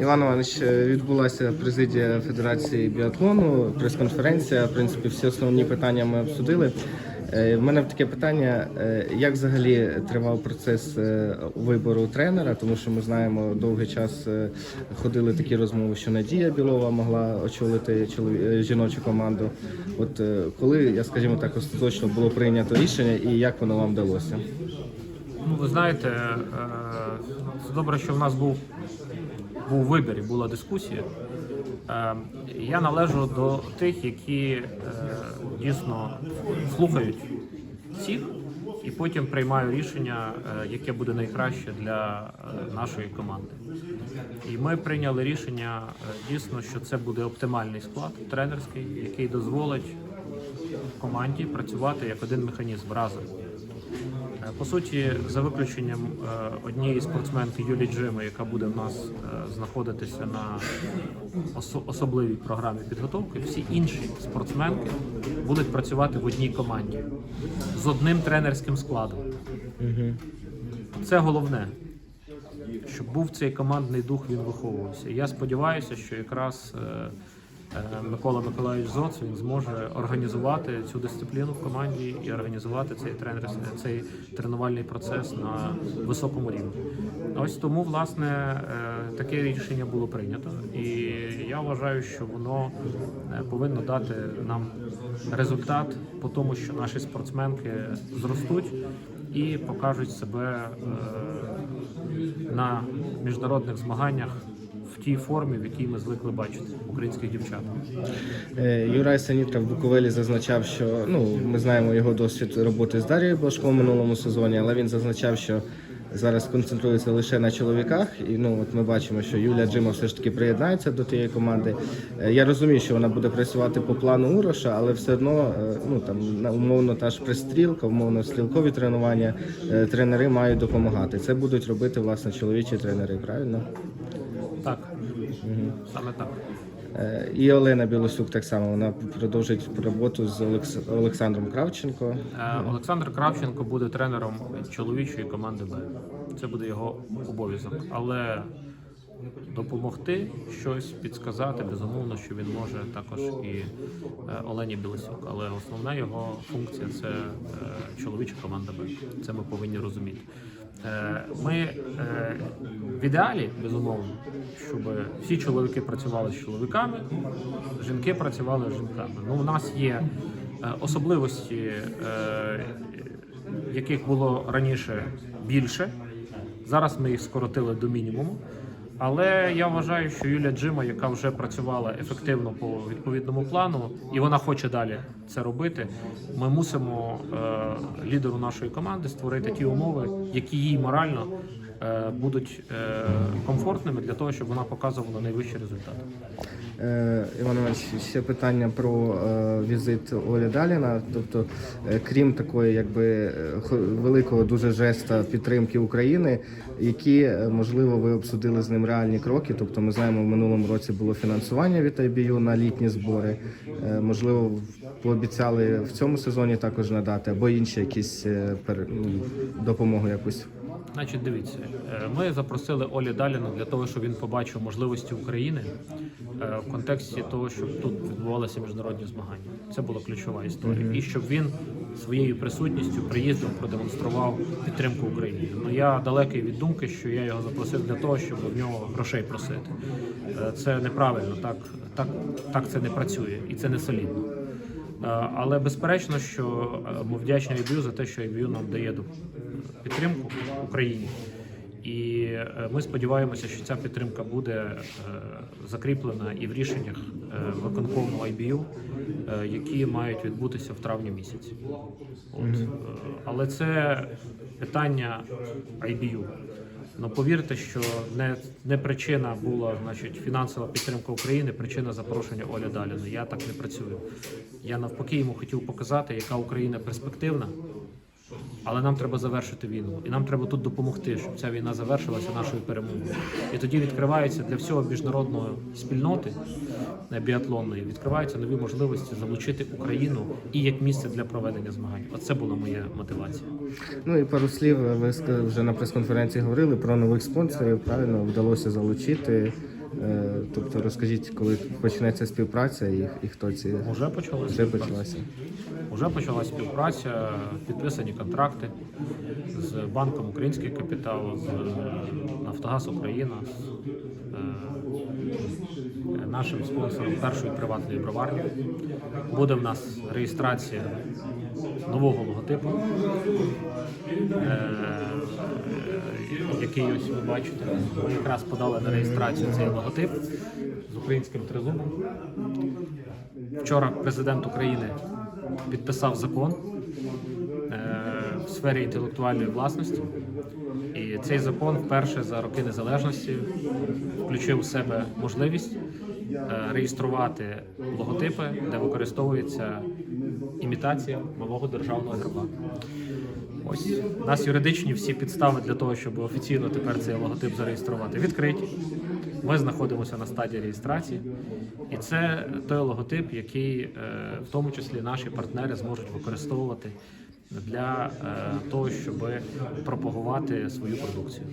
Іван Іванович, е, відбулася президія Федерації біатлону, прес-конференція. В принципі, всі основні питання ми обсудили. Е, В мене таке питання: е, як взагалі тривав процес е, вибору тренера, тому що ми знаємо, довгий час е, ходили такі розмови, що Надія Білова могла очолити е, жіночу команду. От е, коли я скажімо так, остаточно було прийнято рішення, і як воно вам вдалося? Ну, ви знаєте, е, це добре, що в нас був, був вибір була дискусія. Е, Я належу до тих, які е, дійсно слухають всіх і потім приймаю рішення, е, яке буде найкраще для нашої команди. І ми прийняли рішення дійсно, що це буде оптимальний склад тренерський, який дозволить команді працювати як один механізм разом. Е, По суті, за виключенням е, однієї спортсменки Юлії Джими, яка буде в нас е, знаходитися на особливій програмі підготовки, всі інші спортсменки будуть працювати в одній команді з одним тренерським складом. Це головне, щоб був цей командний дух, він виховувався. Я сподіваюся, що якраз Микола Миколаївич Зоц він зможе організувати цю дисципліну в команді і організувати цей тренер, цей тренувальний процес на високому рівні. Ось тому, власне, е, таке рішення було прийнято, і я вважаю, що воно е, повинно дати нам результат по тому, що наші спортсменки зростуть і покажуть себе е, на міжнародних змаганнях тій формі, в якій ми звикли бачити українських дівчат. Е, Юрай Санітка в Буковелі зазначав, що ну ми знаємо його досвід роботи з Дарією Блашко в минулому сезоні, але він зазначав, що зараз концентрується лише на чоловіках. І ну от ми бачимо, що Юлія Джима все ж таки приєднається до тієї команди. Е, Я розумію, що вона буде працювати по плану Уроша, але все одно е, ну там умовно та ж пристрілка, умовно стрілкові тренування. Тренери мають допомагати. Це будуть робити власне чоловічі тренери, правильно? Так, саме так. Е, І Олена Білосюк так само вона продовжить роботу з Олекс- Олександром Кравченко. Е, Олександр Кравченко буде тренером чоловічої команди Б. Це буде його обов'язок. Але допомогти щось підсказати, безумовно, що він може також і е, Олені Білосюк. Але основна його функція це чоловіча команда Б. Це ми повинні розуміти. Е, Ми е, в ідеалі, безумовно, щоб всі чоловіки працювали з чоловіками, жінки працювали з жінками. Ну, у нас є е, особливості, яких було раніше більше. Зараз ми їх скоротили до мінімуму. Але я вважаю, що Юля Джима, яка вже працювала ефективно по відповідному плану, і вона хоче далі це робити. Ми мусимо е, лідеру нашої команди створити ті умови, які їй морально будуть е, комфортними для того, щоб вона показувала найвищий результат. Е, Іван Іванович, ще питання про е, візит Олі Даліна. Тобто, е, крім такої, якби е, великого дуже жеста підтримки України, які е, можливо ви обсудили з ним реальні кроки. Тобто, ми знаємо, в минулому році було фінансування від IBU на літні збори. Е, можливо, пообіцяли в цьому сезоні також надати або інші якісь е, ну, допомогу якусь. Значить, дивіться, е, ми запросили Олі Даліна для того, щоб він побачив можливості України е, в контексті того, щоб тут відбувалися міжнародні змагання. Це була ключова історія. І щоб він своєю присутністю, приїздом продемонстрував підтримку України. Ну я далекий від думки, що я його запросив для того, щоб в нього грошей просити. Е, Це неправильно, так, так, так це не працює і це не солідно. Е, Але безперечно, що ми вдячні IBU за те, що IBU нам дає підтримку Україні. І е, ми сподіваємося, що ця підтримка буде е, закріплена і в рішеннях виконкому IBU, які мають відбутися в травні місяці. От. Але це питання IBU. Ну повірте, що не, не причина була значить фінансова підтримка України, причина запрошення Олі Даліну. Я так не працюю. Я навпаки йому хотів показати, яка Україна перспективна, але нам треба завершити війну, і нам треба тут допомогти, щоб ця війна завершилася нашою перемогою. І тоді відкриваються для всього міжнародної спільноти е, біатлонної, відкриваються нові можливості залучити Україну і як місце для проведення змагань. Оце була моя мотивація. Ну і пару слів ви ска- вже на прес-конференції говорили про нових спонсорів. Правильно вдалося залучити. Е, Тобто розкажіть, коли почнеться співпраця і, і хто ці Уже почалося. вже почалася. Уже почалася співпраця, підписані контракти з банком Український капітал, з е, Нафтогаз Україна, з е, нашим спонсором першої приватної броварні. Буде в нас реєстрація нового логотипу, який ось ви бачите. Ми якраз подали на реєстрацію цей логотип з українським тризубом. Вчора президент України підписав закон сфері інтелектуальної власності. І цей закон вперше за роки незалежності включив у себе можливість е, реєструвати логотипи, де використовується імітація малого державного герба. Ось у нас юридичні всі підстави для того, щоб офіційно тепер цей логотип зареєструвати, відкриті. Ми знаходимося на стадії реєстрації, і це той логотип, який е, в тому числі наші партнери зможуть використовувати для е, того, щоб пропагувати свою продукцію.